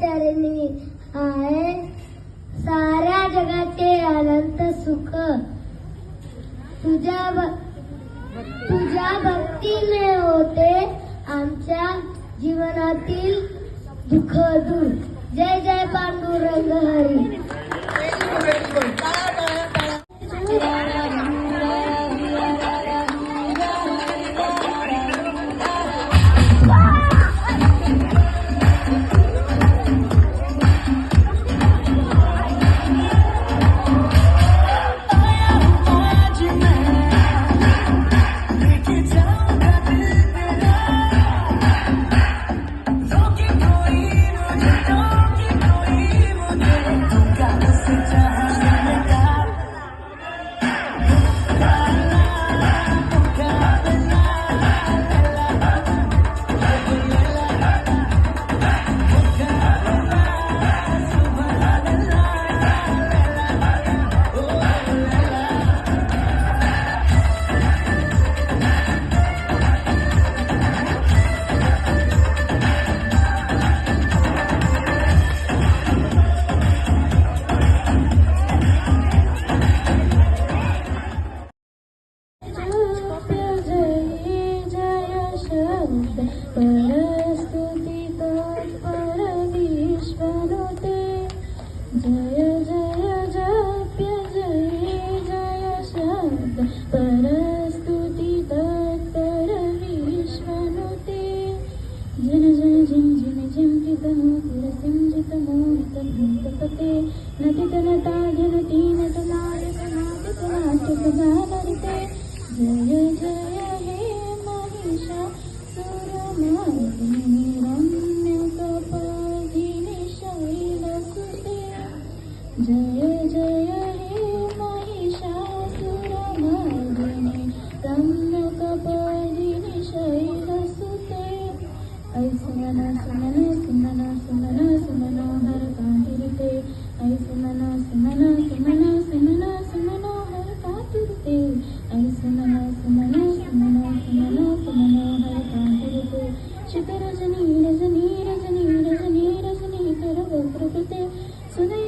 चरणी आहे. साऱ्या जगाचे अनंत सुख. तुझ्या तुझ्या भक्तीने होते आमच्या जीवनातील दुःख दूर. जय जय पांडुरंग हरी. परस्तुती तत्पर विश्वनुते जय जय जप्य जय जय शब्द परस्तुती तत्पर विश्वनुते जन जन जिन जिन जिम चित मोतिर सिंजित मोहित भूतपते नतित नता जय जय हे महिषासुरमर्दिनि कम्नकपालिनि शैलसुते ऐ सुमन सुमन सुमन सुमन सुमन हर कातिरते ऐ सुमन सुमन सुमन सुमन सुमन हर कातिरते ऐ सुमन सुमन सुमन सुमन सुमन हर कातिरते शिखरजनी रजनी रजनी रजनी रजनी करवप्रकृते सुनय